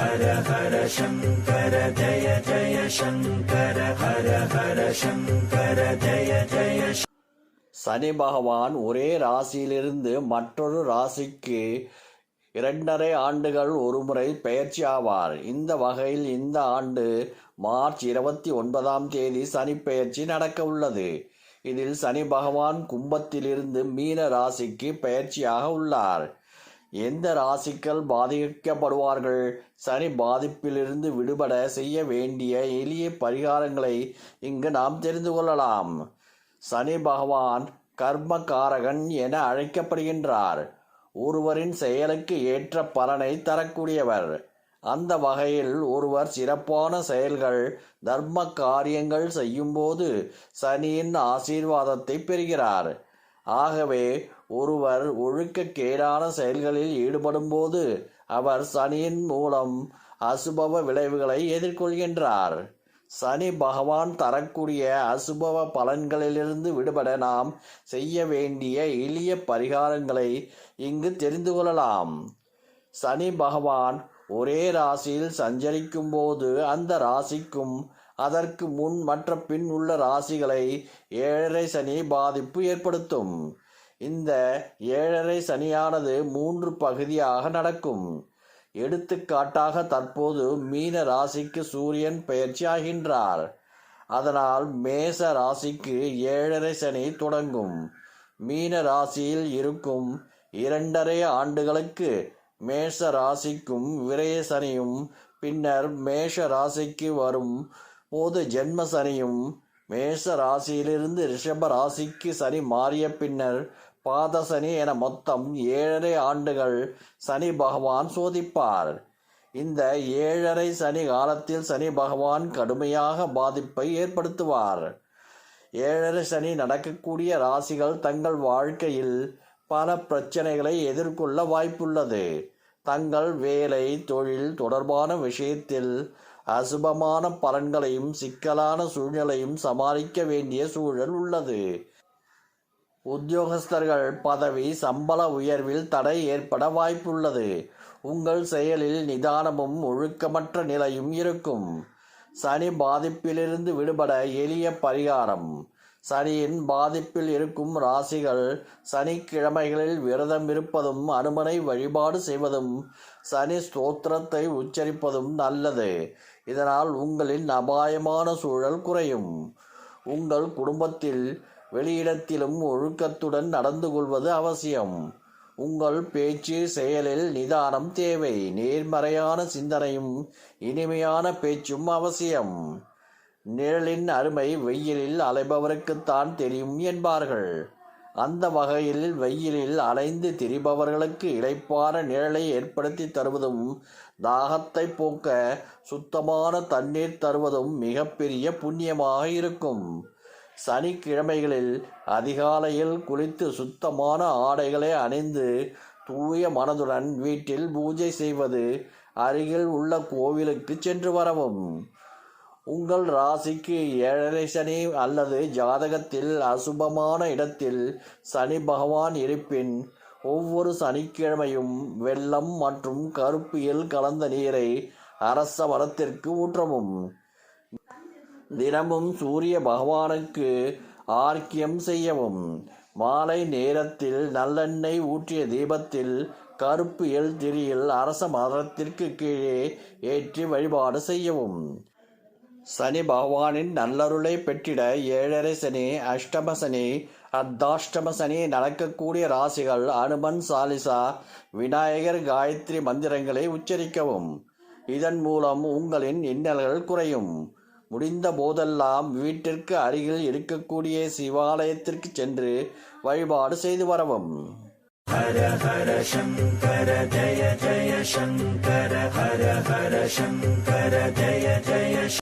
ஹர ஹர சங்கர ஜய ஜய சங்கர ஹர ஹர சங்கர ஜய ஜய சனி பகவான் ஒரே ராசியிலிருந்து மற்றொரு ராசிக்கு இரண்டரை ஆண்டுகள் ஒருமுறை பயிற்சி ஆவார். இந்த வகையில் இந்த ஆண்டு மார்ச் இருபத்தி ஒன்பதாம் தேதி சனி பயிற்சி நடக்க உள்ளது. இதில் சனி பகவான் கும்பத்திலிருந்து மீன ராசிக்கு பயிற்சியாக உள்ளார். எந்த ராசிக்கள் பாதிக்கப்படுவார்கள்? சனி பாதிப்பிலிருந்து விடுபட செய்ய வேண்டிய எளிய பரிகாரங்களை இங்கு நாம் தெரிந்து கொள்ளலாம். சனி பகவான் கர்மகாரகன் என அழைக்கப்படுகின்றார். ஒருவரின் செயலுக்கு ஏற்ற பலனை தரக்கூடியவர். அந்த வகையில் ஒருவர் சிறப்பான செயல்கள் தர்ம காரியங்கள் செய்யும்போது சனியின் ஆசீர்வாதத்தை பெறுகிறார். ஆகவே ஒருவர் ஒழுக்கக்கேடான செயல்களில் ஈடுபடும்போது அவர் சனியின் மூலம் அசுபவ விளைவுகளை எதிர்கொள்கின்றார். சனி பகவான் தரக்கூடிய அசுபவ பலன்களிலிருந்து விடுபட நாம் செய்ய வேண்டிய எளிய பரிகாரங்களை இங்கு தெரிந்து கொள்ளலாம். சனி பகவான் ஒரே ராசியில் சஞ்சரிக்கும் போது அந்த ராசிக்கும் அதற்கு முன் மற்ற பின் உள்ள ராசிகளை ஏழரை சனி பாதிப்பு ஏற்படுத்தும். இந்த ஏழரை சனியானது மூன்று பகுதியாக நடக்கும். எடுத்துக்காட்டாக தற்போது மீன ராசிக்கு சூரியன் பயிற்சி ஆகின்றார். அதனால் மேச ராசிக்கு ஏழரை சனி தொடங்கும். மீன ராசியில் இருக்கும் இரண்டரை ஆண்டுகளுக்கு மேஷ ராசிக்கும் விரய சனியும் பின்னர் மேஷ ராசிக்கு வரும் அப்போது ஜென்ம சனியும் மேஷ ராசியிலிருந்து ரிஷப ராசிக்கு சனி மாறிய பின்னர் பாதசனி என மொத்தம் ஏழரை ஆண்டுகள் சனி பகவான் சோதிப்பார். இந்த ஏழரை சனி காலத்தில் சனி பகவான் கடுமையாக பாதிப்பை ஏற்படுத்துவார். ஏழரை சனி நடக்கக்கூடிய ராசிகள் தங்கள் வாழ்க்கையில் பல பிரச்சனைகளை எதிர்கொள்ள வாய்ப்புள்ளது. தங்கள் வேலை தொழில் தொடர்பான விஷயத்தில் அசுபமான பலன்களையும் சிக்கலான சூழ்நிலையும் சமாளிக்க வேண்டிய சூழல் உள்ளது. உத்தியோகஸ்தர்கள் பதவி சம்பள உயர்வில் தடை ஏற்பட வாய்ப்புள்ளது. உங்கள் செயலில் நிதானமும் ஒழுக்கமற்ற நிலையும் இருக்கும். சனி பாதிப்பிலிருந்து விடுபட எளிய பரிகாரம். சனியின் பாதிப்பில் இருக்கும் ராசிகள் சனிக்கிழமைகளில் விரதம் இருப்பதும் அனுமனை வழிபாடு செய்வதும் சனி ஸ்தோத்திரத்தை உச்சரிப்பதும் நல்லது. இதனால் உங்களின் அபாயமான சூழல் குறையும். உங்கள் குடும்பத்தில் வெளியிடத்திலும் ஒழுக்கத்துடன் நடந்து கொள்வது அவசியம். உங்கள் பேச்சு செயலில் நிதானம் தேவை. நேர்மறையான சிந்தனையும் இனிமையான பேச்சும் அவசியம். நிழலின் அருமை வெயிலில் அலைபவருக்குத்தான் தெரியும் என்பார்கள். அந்த வகையில் வெயிலில் அலைந்து திரிபவர்களுக்கு இழைப்பான நிழலை ஏற்படுத்தி தருவதும் தாகத்தை போக்க சுத்தமான தண்ணீர் தருவதும் மிகப்பெரிய புண்ணியமாக இருக்கும். சனிக்கிழமைகளில் அதிகாலையில் குளித்து சுத்தமான ஆடைகளை அணிந்து தூய மனதுடன் வீட்டில் பூஜை செய்வது அருகில் உள்ள கோவிலுக்கு சென்று வரவும். உங்கள் ராசிக்கு ஏழரை சனி அல்லது ஜாதகத்தில் அசுபமான இடத்தில் சனி பகவான் இருப்பின் ஒவ்வொரு சனிக்கிழமையும் வெள்ளம் மற்றும் கருப்பியல் கலந்த நீரை அரச மரத்திற்கு ஊற்றவும். தினமும் சூரிய பகவானுக்கு ஆர்க்கியம் செய்யவும். மாலை நேரத்தில் நல்லெண்ணெய் ஊற்றிய தீபத்தில் கருப்பு எல் திரியில் அரச மரத்திற்கு கீழே ஏற்றி வழிபாடு செய்யவும். சனி பகவானின் நல்லருளை பெற்றிட ஏழரை சனி அஷ்டம சனி அர்த்தாஷ்டம சனி நடக்கக்கூடிய ராசிகள் அனுமன் சாலிசா விநாயகர் காயத்ரி மந்திரங்களை உச்சரிக்கவும். இதன் மூலம் உங்களின் இன்னல்கள் குறையும். முடிந்த போதெல்லாம் வீட்டிற்கு அருகில் இருக்கக்கூடிய சிவாலயத்திற்கு சென்று வழிபாடு செய்து வரவும். ஹர ஹர சங்கர ஜய ஜய சங்கர ஹர ஹர சங்கர ஜய ஜய